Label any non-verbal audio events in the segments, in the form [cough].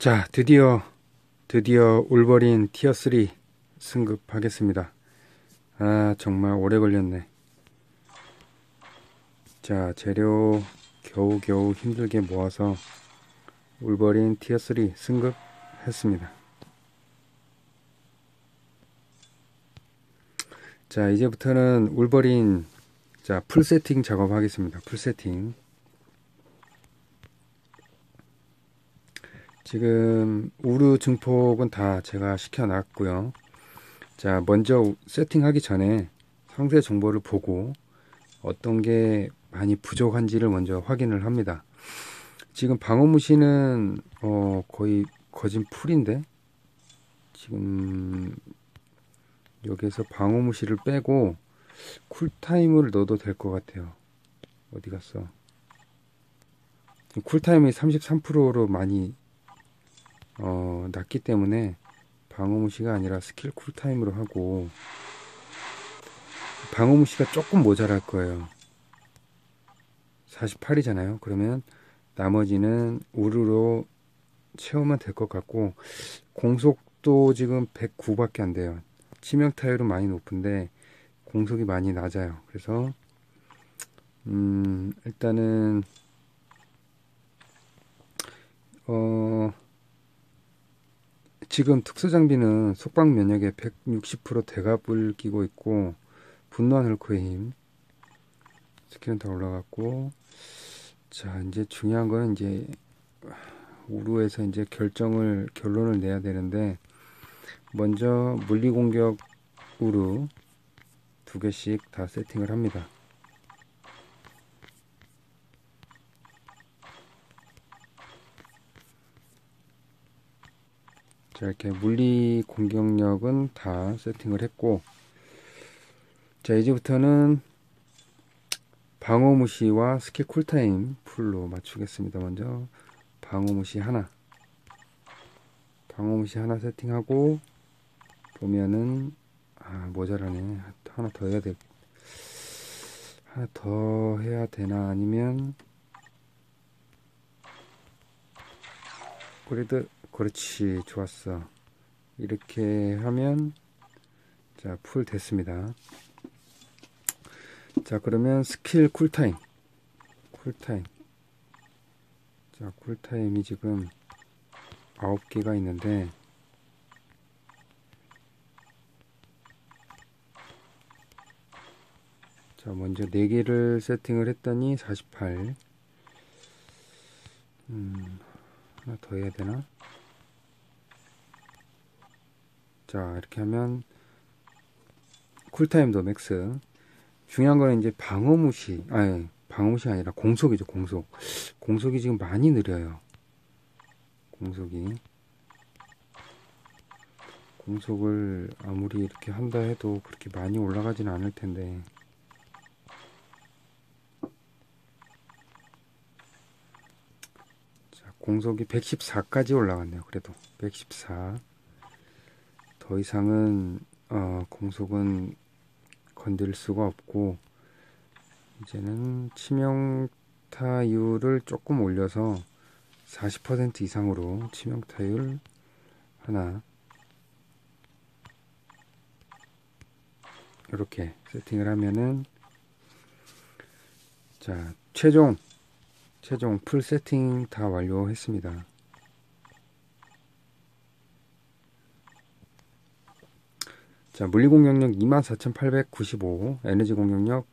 자, 드디어 드디어 울버린 티어 3 승급하겠습니다. 아, 정말 오래 걸렸네. 자, 재료 겨우겨우 힘들게 모아서 울버린 티어 3 승급했습니다. 자, 이제부터는 울버린 자, 풀 세팅 작업하겠습니다. 풀 세팅. 지금 우르 증폭은 다 제가 시켜놨고요. 자, 먼저 세팅하기 전에 상세 정보를 보고 어떤 게 많이 부족한지를 먼저 확인을 합니다. 지금 방어무시는 어, 거의 거진 풀인데 지금 여기에서 방어무시를 빼고 쿨타임을 넣어도 될 것 같아요. 어디 갔어? 쿨타임이 33%로 많이 어, 낮기 때문에 방어무시가 아니라 스킬 쿨타임으로 하고 방어무시가 조금 모자랄 거예요. 48이잖아요. 그러면 나머지는 우르로 채우면 될 것 같고 공속도 지금 109밖에 안 돼요. 치명 타율은 많이 높은데 공속이 많이 낮아요. 그래서 음, 일단은 어 지금 특수 장비는 속박 면역에 160% 대갑을 끼고 있고 분노한 헐크의 힘 스킬은 다 올라갔고 자 이제 중요한 거는 이제 우루에서 이제 결정을 결론을 내야 되는데 먼저 물리 공격 우루 두 개씩 다 세팅을 합니다. 자 이렇게 물리 공격력은 다 세팅을 했고 자 이제부터는 방어무시와 스킬 쿨타임 풀로 맞추겠습니다. 먼저 방어무시 하나. 방어무시 하나 세팅하고 보면은 아 모자라네. 하나 더 해야 돼 하나 더 해야 되나? 아니면 그래도 그렇지 좋았어. 이렇게 하면 자 풀 됐습니다. 자 그러면 스킬 쿨타임. 쿨타임. 자 쿨타임이 지금 9개가 있는데 자 먼저 4개를 세팅을 했더니 48 음, 하나 더 해야 되나 자 이렇게 하면 쿨타임도 맥스. 중요한 거는 이제 방어무시 아니 방어무시 아니라 공속이죠 공속. 공속이 지금 많이 느려요. 공속이. 공속을 아무리 이렇게 한다 해도 그렇게 많이 올라가지는 않을 텐데. 공속이 114까지 올라갔네요. 그래도. 114. 더 이상은 어, 공속은 건들 수가 없고 이제는 치명타율을 조금 올려서 40% 이상으로 치명타율 하나 이렇게 세팅을 하면은 자 최종 최종 풀 세팅 다 완료했습니다. 자, 물리 공격력 24,895, 에너지 공격력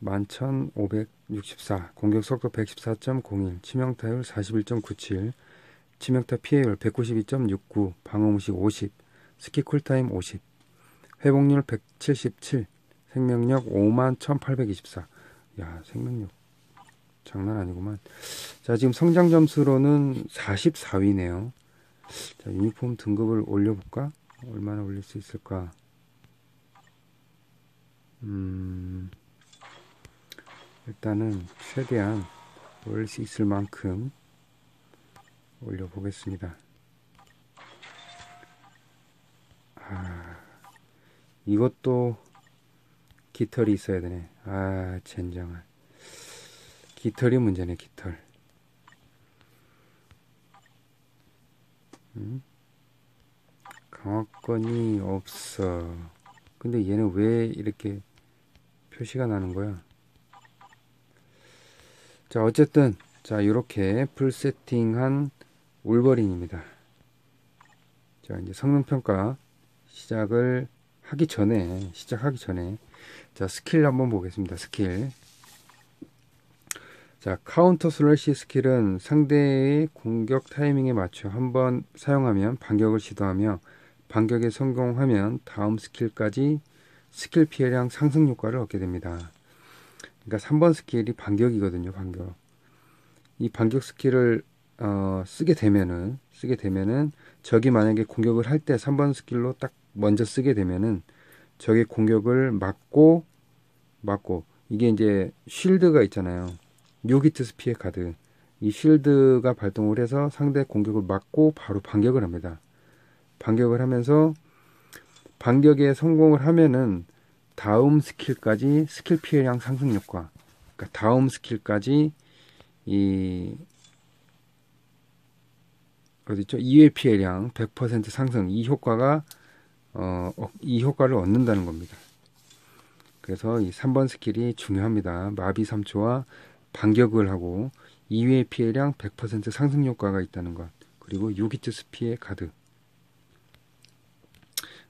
11,564, 공격 속도 114.01, 치명 타율 41.97, 치명타 피해율 192.69, 방어무식 50, 스키 쿨타임 50, 회복률 177, 생명력 51,824. 야, 생명력 장난 아니구만. 자, 지금 성장 점수로는 44위네요. 자, 유니폼 등급을 올려볼까? 얼마나 올릴 수 있을까? 음, 일단은 최대한 올릴 수 있을 만큼 올려보겠습니다. 아, 이것도 깃털이 있어야 되네. 아, 젠장을. 깃털이 문제네 깃털 음? 강화권이 없어. 근데 얘는 왜 이렇게 표시가 나는 거야? 자, 어쨌든 자, 이렇게 풀 세팅한 울버린입니다. 자, 이제 성능 평가 시작을 하기 전에 시작하기 전에 자, 스킬 한번 보겠습니다. 스킬. 자, 카운터 슬래시 스킬은 상대의 공격 타이밍에 맞춰 한번 사용하면 반격을 시도하며 반격에 성공하면 다음 스킬까지 스킬 피해량 상승 효과를 얻게 됩니다. 그러니까 3번 스킬이 반격이거든요, 반격. 이 반격 스킬을 어, 쓰게 되면은 쓰게 되면은 적이 만약에 공격을 할 때 3번 스킬로 딱 먼저 쓰게 되면은 적의 공격을 막고 막고 이게 이제 쉴드가 있잖아요. 요기트 스피의 카드. 이 쉴드가 발동을 해서 상대 공격을 막고 바로 반격을 합니다. 반격을 하면서 반격에 성공을 하면은 다음 스킬까지 스킬 피해량 상승 효과. 그러니까 다음 스킬까지 이 어디죠? 2회 피해량 100% 상승 이 효과가 어, 어, 이 효과를 얻는다는 겁니다. 그래서 이 3번 스킬이 중요합니다. 마비 3초와 반격을 하고 2회 피해량 100% 상승 효과가 있다는 것. 그리고 6히트 스피의 가드.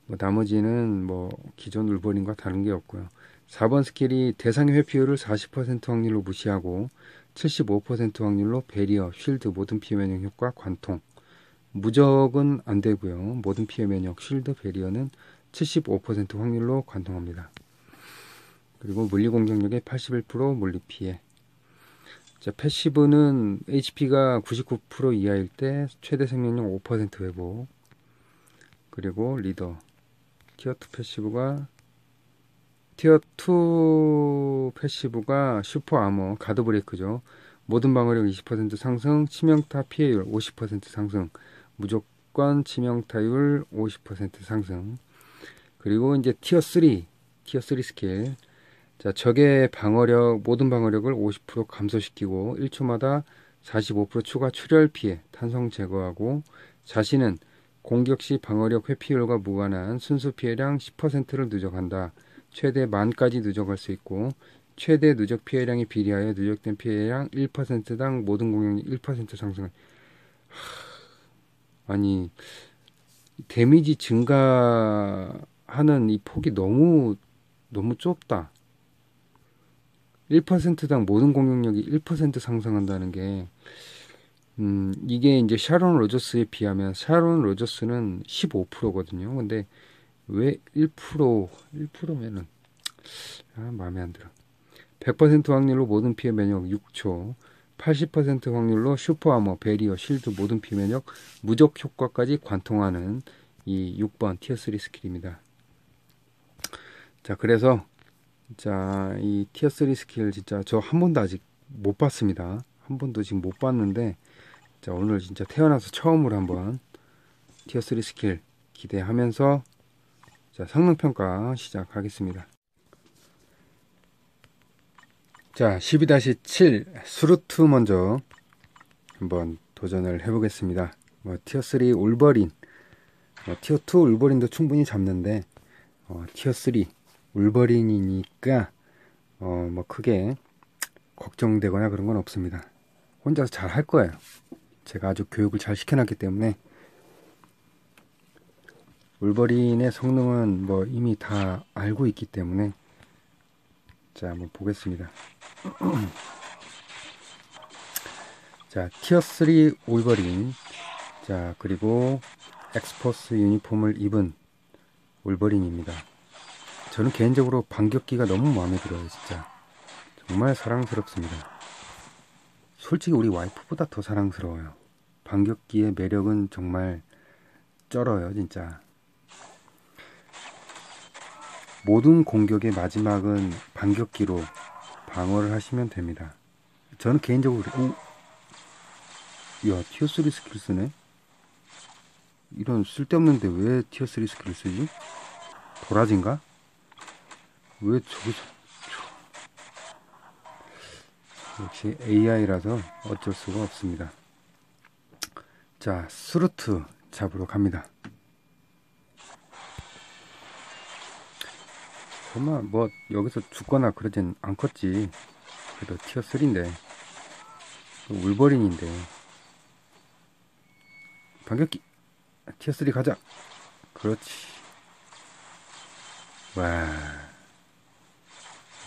뭐 나머지는 뭐 기존 울버린과 다른 게 없고요. 4번 스킬이 대상의 회피율을 40% 확률로 무시하고 75% 확률로 베리어, 쉴드, 모든 피해 면역 효과, 관통. 무적은 안 되고요. 모든 피해 면역, 쉴드, 베리어는 75% 확률로 관통합니다. 그리고 물리 공격력의 81% 물리 피해. 자, 패시브는 HP가 99% 이하일 때 최대 생명력 5% 회복. 그리고 리더. 티어2 패시브가 티어2 패시브가 슈퍼 아머 가드 브레이크죠. 모든 방어력 20% 상승, 치명타 피해율 50% 상승, 무조건 치명타율 50% 상승. 그리고 이제 티어 3, 티어 3 스킬. 자, 적의 방어력, 모든 방어력을 50% 감소시키고 1초마다 45% 추가 출혈 피해, 탄성 제거하고 자신은 공격 시 방어력 회피율과 무관한 순수 피해량 10%를 누적한다. 최대 만까지 누적할 수 있고 최대 누적 피해량에 비례하여 누적된 피해량 1%당 모든 공격력 1% 상승. 아니 데미지 증가하는 이 폭이 너무 너무 좁다. 1%당 모든 공격력이 1% 상승한다는 게, 음, 이게 이제 샤론 로저스에 비하면 샤론 로저스는 15%거든요. 근데 왜 1%, 1%면은, 아, 마음에 안 들어. 100% 확률로 모든 피해 면역 6초, 80% 확률로 슈퍼아머, 베리어, 실드 모든 피해 면역 무적 효과까지 관통하는 이 6번 티어3 스킬입니다. 자, 그래서 자, 이 티어 3 스킬 진짜 저 한 번도 아직 못 봤습니다. 한 번도 지금 못 봤는데 자, 오늘 진짜 태어나서 처음으로 한번 티어 3 스킬 기대하면서 자, 성능 평가 시작하겠습니다. 자, 12-7 수루트 먼저 한번 도전을 해보겠습니다. 뭐 티어 3 울버린, 뭐 티어 2 울버린도 충분히 잡는데 어, 티어 3 울버린이니까 어 뭐 크게 걱정되거나 그런 건 없습니다. 혼자서 잘 할 거예요. 제가 아주 교육을 잘 시켜놨기 때문에 울버린의 성능은 뭐 이미 다 알고 있기 때문에 자 한번 보겠습니다. [clears throat] 자 티어 3 울버린 자 그리고 엑스포스 유니폼을 입은 울버린입니다. 저는 개인적으로 반격기가 너무 마음에 들어요, 진짜. 정말 사랑스럽습니다. 솔직히 우리 와이프보다 더 사랑스러워요. 반격기의 매력은 정말 쩔어요, 진짜. 모든 공격의 마지막은 반격기로 방어를 하시면 됩니다. 저는 개인적으로, 오, 야, 티어 3 스킬 쓰네? 이런 쓸데없는데 왜 티어 3 스킬을 쓰지? 도라진가? 왜 저기서 역시 AI라서 어쩔 수가 없습니다. 자, 스루트. 잡으러 갑니다. 설마 뭐 여기서 죽거나 그러진 않겠지. 그래도 티어 3인데 울버린인데 반격기 티어 3 가자. 그렇지. 와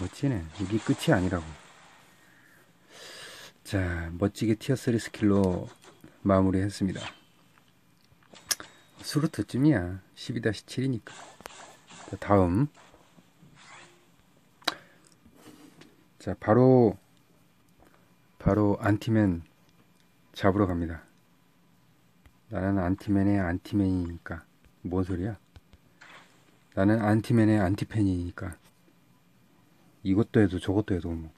멋지네. 이게 끝이 아니라고. 자 멋지게 티어 3 스킬로 마무리했습니다. 수루트쯤이야. 12-7이니까. 다음 자, 바로 바로 안티맨 잡으러 갑니다. 나는 안티맨의 안티맨이니까 뭔 소리야? 나는 안티맨의 안티팬이니까 이것도 해도 저것도 해도 뭐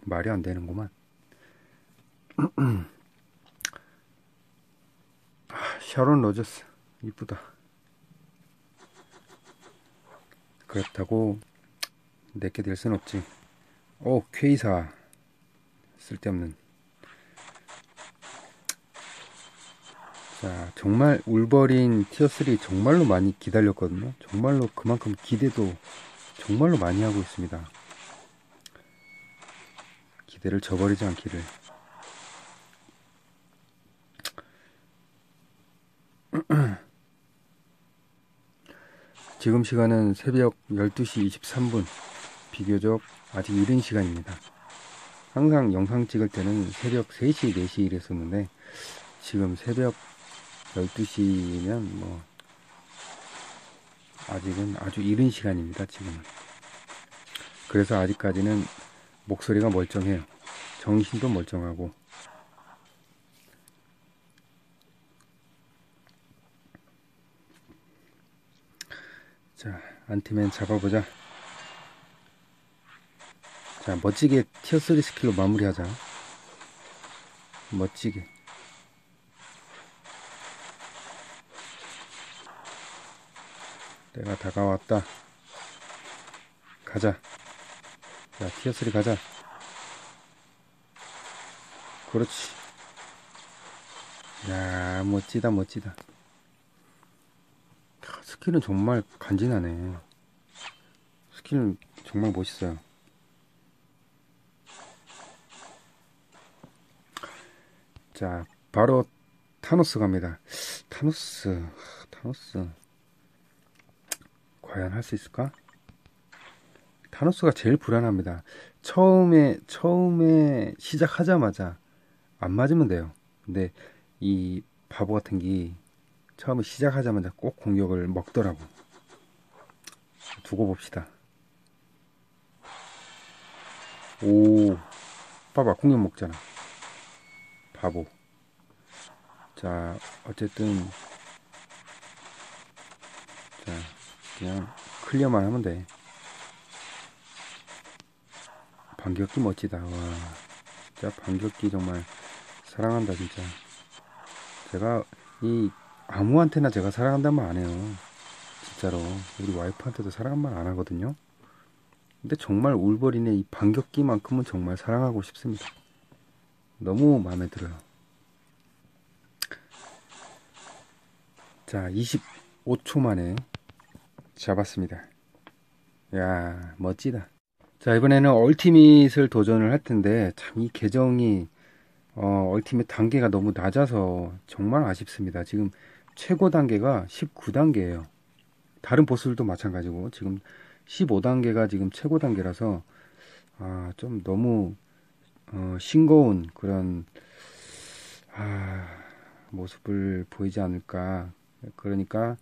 말이 안 되는구만. 아, 샤론 로저스 이쁘다. 그렇다고 내게 될 순 없지. 오, K사. 쓸데없는. 자, 정말 울버린 티어3 정말로 많이 기다렸거든요. 정말로 그만큼 기대도 정말로 많이 하고 있습니다. 기대를 저버리지 않기를. 지금 시간은 새벽 12시 23분. 비교적 아직 이른 시간입니다. 항상 영상 찍을 때는 새벽 3시, 4시 이랬었는데 지금 새벽 12시면 뭐 아직은 아주 이른 시간입니다. 지금은. 그래서 아직까지는 목소리가 멀쩡해요. 정신도 멀쩡하고 자 안티맨 잡아보자. 자 멋지게 티어3 스킬로 마무리하자. 멋지게. 내가 다가왔다. 가자. 자 티어3 가자. 그렇지. 야 멋지다 멋지다 스킬은 정말 간지나네 스킬은 정말 멋있어요 자, 바로 타노스 갑니다. 타노스, 타노스. 과연 할 수 있을까? 타노스가 제일 불안합니다. 처음에, 처음에 시작하자마자 안 맞으면 돼요. 근데 이 바보 같은 게 처음에 시작하자마자 꼭 공격을 먹더라고. 두고 봅시다. 오, 봐봐, 공격 먹잖아. 바보. 자, 어쨌든, 자, 그냥 클리어만 하면 돼. 반격기 멋지다. 와. 진짜 반격기 정말 사랑한다, 진짜. 제가, 이, 아무한테나 제가 사랑한다는 말안 해요. 진짜로. 우리 와이프한테도 사랑한 말 안 하거든요. 근데 정말 울버린의 이 반격기만큼은 정말 사랑하고 싶습니다. 너무 마음에 들어요. 자, 25초 만에 잡았습니다. 야, 멋지다. 자, 이번에는 얼티밋을 도전을 할 텐데, 참 이 계정이, 어, 얼티밋 단계가 너무 낮아서 정말 아쉽습니다. 지금 최고 단계가 19단계예요. 다른 보스들도 마찬가지고, 지금 15단계가 지금 최고 단계라서, 아, 좀 너무 어, 싱거운 그런 아, 모습을 보이지 않을까. 그러니까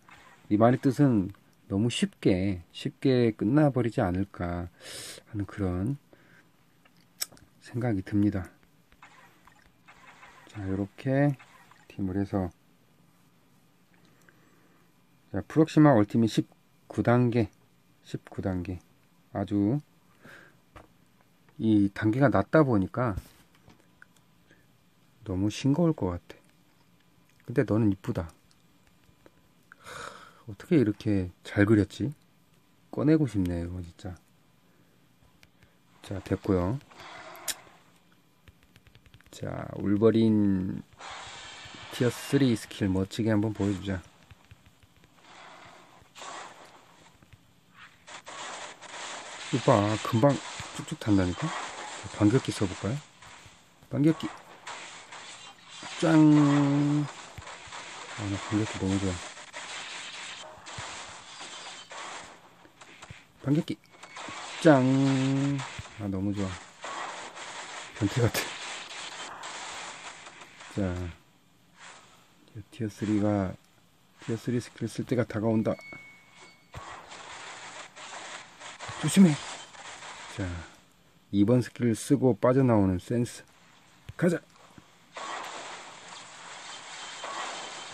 이 말의 뜻은 너무 쉽게 쉽게 끝나버리지 않을까 하는 그런 생각이 듭니다. 자, 이렇게 팀을 해서 자, 프록시마 얼티밋 19단계 19단계 아주 이 단계가 낮다 보니까 너무 싱거울 것 같아. 근데 너는 이쁘다. 하, 어떻게 이렇게 잘 그렸지? 꺼내고 싶네, 이거 진짜. 자, 됐고요. 자, 울버린 티어 3 스킬 멋지게 한번 보여주자. 오빠 금방 쭉쭉 탄다니까? 반격기 써볼까요? 반격기 짱! 아, 나 반격기 너무 좋아. 반격기 짱! 아, 너무 좋아. 변태 같아. 자, 티어 3가 티어 3 스킬 쓸 때가 다가온다. 조심해. 자, 2번 스킬을 쓰고 빠져나오는 센스. 가자.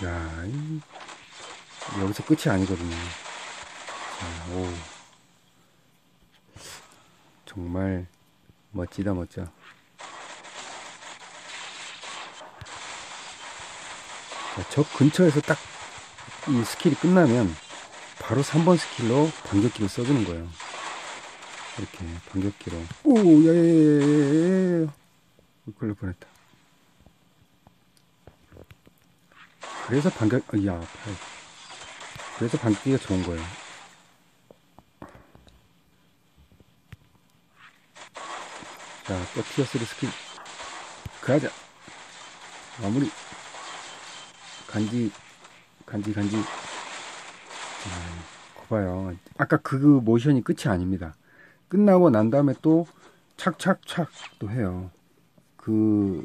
야, 이, 여기서 끝이 아니거든요. 자, 오. 정말 멋지다, 멋져. 자, 적 근처에서 딱 이 스킬이 끝나면 바로 3번 스킬로 반격기를 써주는 거예요. 이렇게 반격기로. 오, 야야야야야야. 걸릴 뻔했다. 그래서 반격, 어, 야, 팔. 그래서 반격기가 좋은 거예요. 자, 또 티어 3 스킬. 가자. 마무리. 간지, 간지, 간지. 아, 거봐요. 아까 그 모션이 끝이 아닙니다. 끝나고 난 다음에 또 착착착 또 해요. 그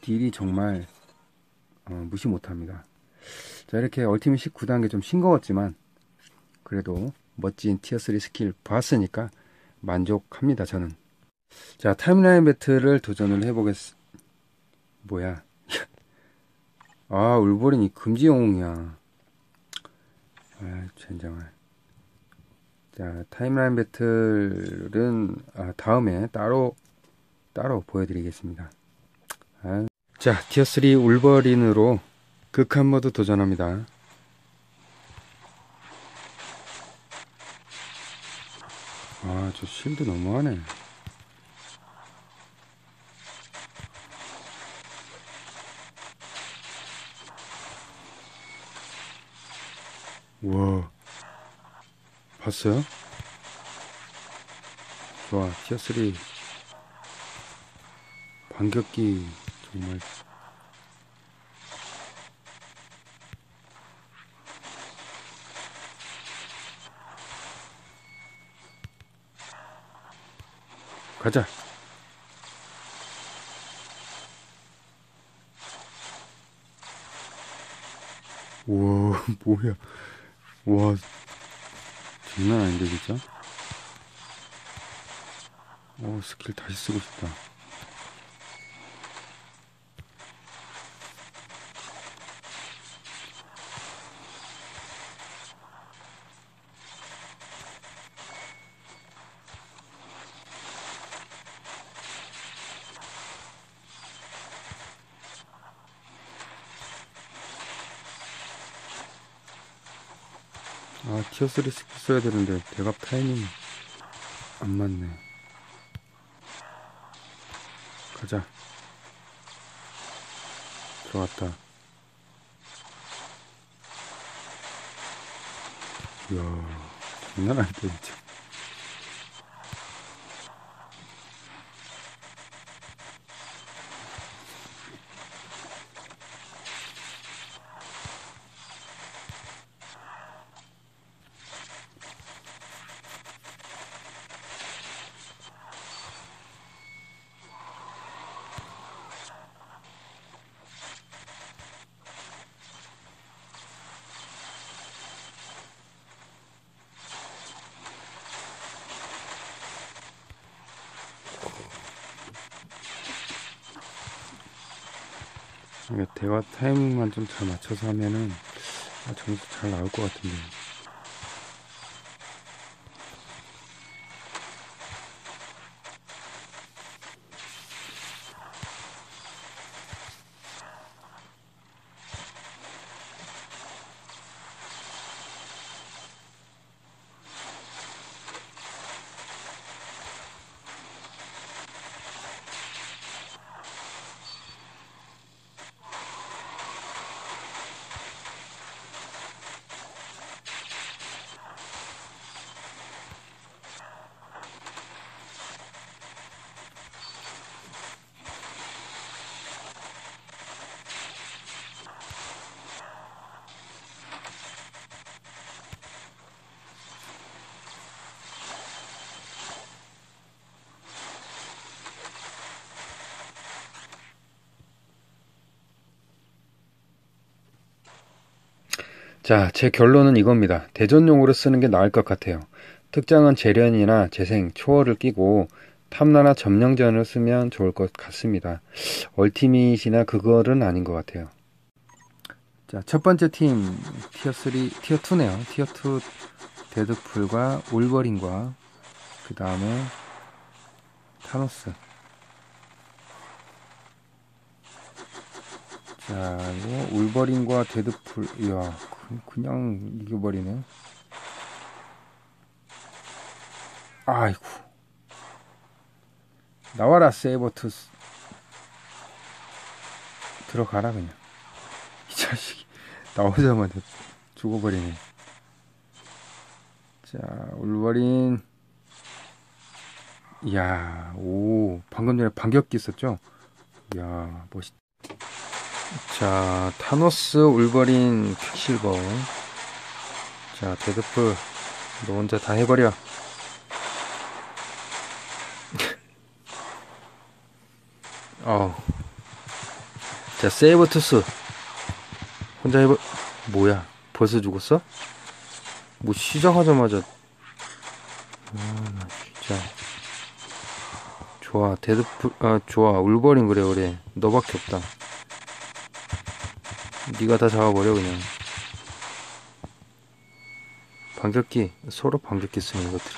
딜이 정말 어, 무시 못합니다. 자 이렇게 얼티밋 19단계 좀 싱거웠지만 그래도 멋진 티어3 스킬 봤으니까 만족합니다 저는 자 타임라인 배틀을 도전을 해보겠 뭐야 [laughs] 아 울버린이 금지 영웅이야 아 젠장할 자 타임라인 배틀은 아, 다음에 따로 따로 보여드리겠습니다. 아, 자 티어3 울버린으로 극한 모드 도전합니다. 아 저 실드 너무하네. 우와 봤어요? 좋아 티어3 반격기 정말. 가자. 우와 [laughs] 뭐야. 와 장난 아닌데 진짜? 오 스킬 다시 쓰고 싶다 아 티어3 스킬 써야 되는데 대갑 타이밍 안 맞네. 가자. 들어왔다. 이야 장난 아니다 진짜 대화 타이밍만 좀 잘 맞춰서 하면은 아, 점수 잘 나올 것 같은데. 자, 제 결론은 이겁니다. 대전용으로 쓰는 게 나을 것 같아요. 특정한 재련이나 재생, 초월을 끼고 탐나나 점령전을 쓰면 좋을 것 같습니다. 얼티밋이나 그거는 아닌 것 같아요. 자, 첫 번째 팀 티어 3, 티어 2네요. 티어 2 데드풀과 울버린과 그 다음에 타노스. 자, 이거 울버린과 데드풀, 이야, 그냥 이겨버리네. 아이고. 나와라, 세이버투스. 들어가라, 그냥. 이 자식이. 나오자마자 죽어버리네. 자, 울버린. 이야, 오, 방금 전에 반격기 있었죠? 이야, 멋있. 자, 타노스, 울버린, 퀵실버. 자, 데드풀. 너 혼자 다 해버려. [laughs] 어. 자, 세이버 투스. 혼자 해버, 뭐야. 벌써 죽었어? 뭐 시작하자마자. 아, 나 진짜. 좋아, 데드풀, 아, 좋아. 울버린 그래, 그래. 너밖에 없다. 네가 다 잡아버려, 그냥. 반격기, 서로 반격기 쓰는 것들이.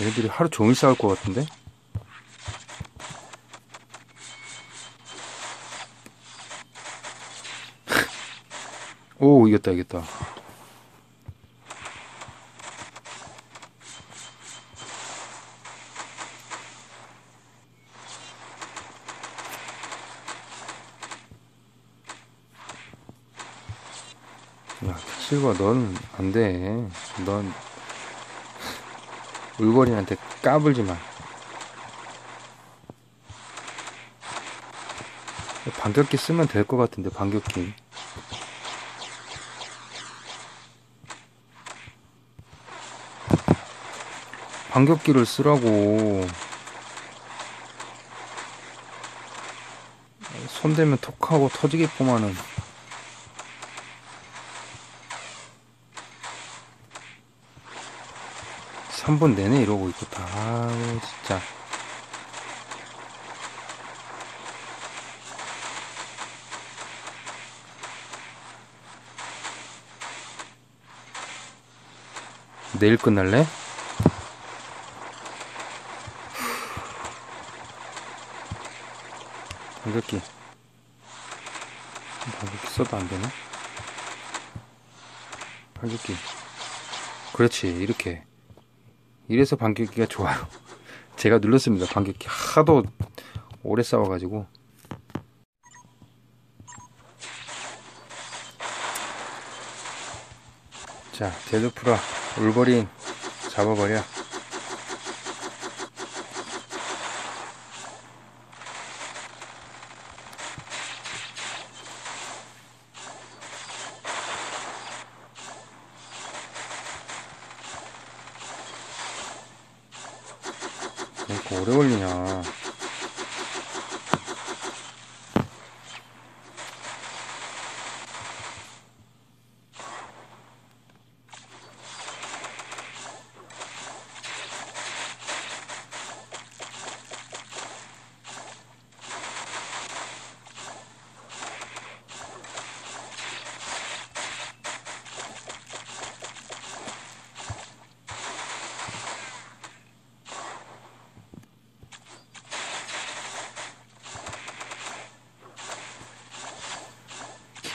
얘네들이 하루 종일 싸울 것 같은데? 오 이겼다 이겼다. 야 실버 넌 안 돼. 넌 울버린한테 까불지 마. 반격기 쓰면 될 것 같은데 반격기 반격기를 쓰라고. 손대면 톡하고 터지겠구만은 3분 내내 이러고 있겠다. 아우 진짜. 내일 끝날래? 반격기 반격기 써도 안되나? 반격기 그렇지 이렇게. 이래서 반격기가 좋아요. [laughs] 제가 눌렀습니다 반격기. 하도 오래 싸워가지고. 자 데드프라 울버린 잡아버려 왜 이렇게 오래 걸리냐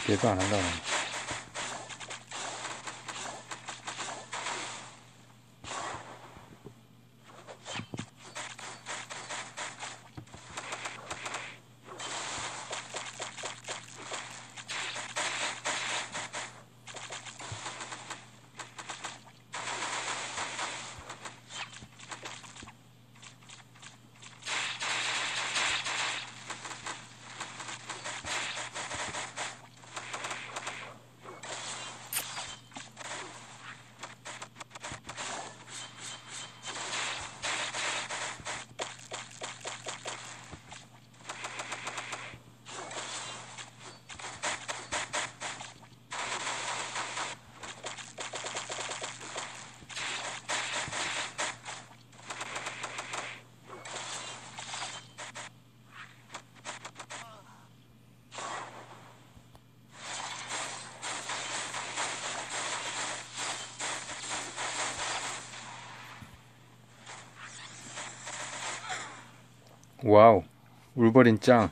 기대도 안 와우, 울버린 짱.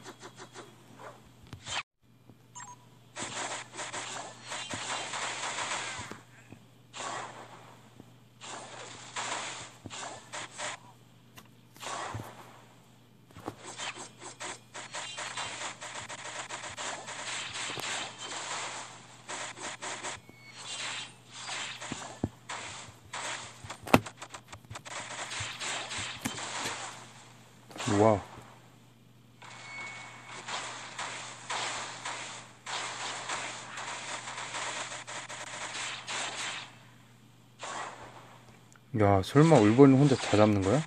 와우. 야, 설마 울버린 혼자 다 잡는 거야?